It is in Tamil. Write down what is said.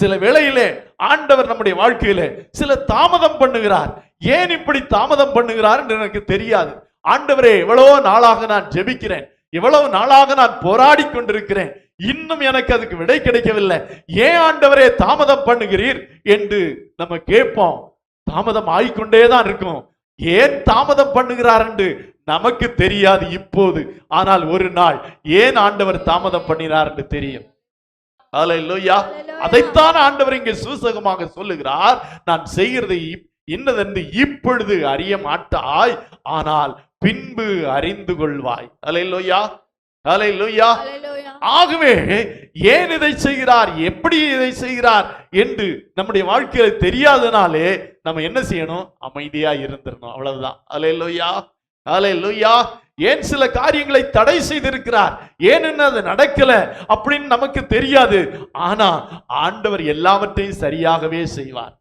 சில வேளையிலே ஆண்டவர் நம்முடைய வாழ்க்கையிலே சில தாமதம் பண்ணுகிறார். ஏன் இப்படி தாமதம் பண்ணுகிறார் என்று எனக்கு தெரியாது. ஆண்டவரே எவ்வளவோ நாளாக நான் ஜெபிக்கிறேன். எவ்வளவு நாளாக நான் போராடி கொண்டிருக்கிறேன். இன்னும் எனக்கு அதுக்கு விடை கிடைக்கவில்லை. ஏன் ஆண்டவரே தாமதம் பண்ணுகிறீர் என்று நம்ம கேட்போம். தாமதம் ஆகிக்கொண்டே தான் இருக்கும். ஏன் தாமதம் பண்ணுகிறார் என்று நமக்கு தெரியாது இப்போது. ஆனால் ஒரு நாள் ஏன் ஆண்டவர் தாமதம் பண்ணினார் என்று தெரியும். அதைத்தான் ஆண்டவர் இங்கே சூசகமாக சொல்லுகிறார். நான் செய்கிறது இன்னதென்று இப்பொழுது அறிய மாட்டாய். ஆனால் பின்பு அறிந்து கொள்வாய். ஹalleluya Hallelujah. ஆகவே ஏன் இதை செய்கிறார்? எப்படி இதை செய்கிறார்? என்று நம்முடைய வாழ்க்கையில தெரியாதனாலே நம்ம என்ன செய்யணும்? அமைதியா இருந்துடணும் அவ்வளவுதான். அலையலோயா அலையலோயா ஏன் சில காரியங்களை தடை செய்திருக்கிறார்? ஏன் அது நடக்கல? அப்படின்னு நமக்கு தெரியாது. ஆனா ஆண்டவர் எல்லாவற்றையும் சரியாகவே செய்வார்.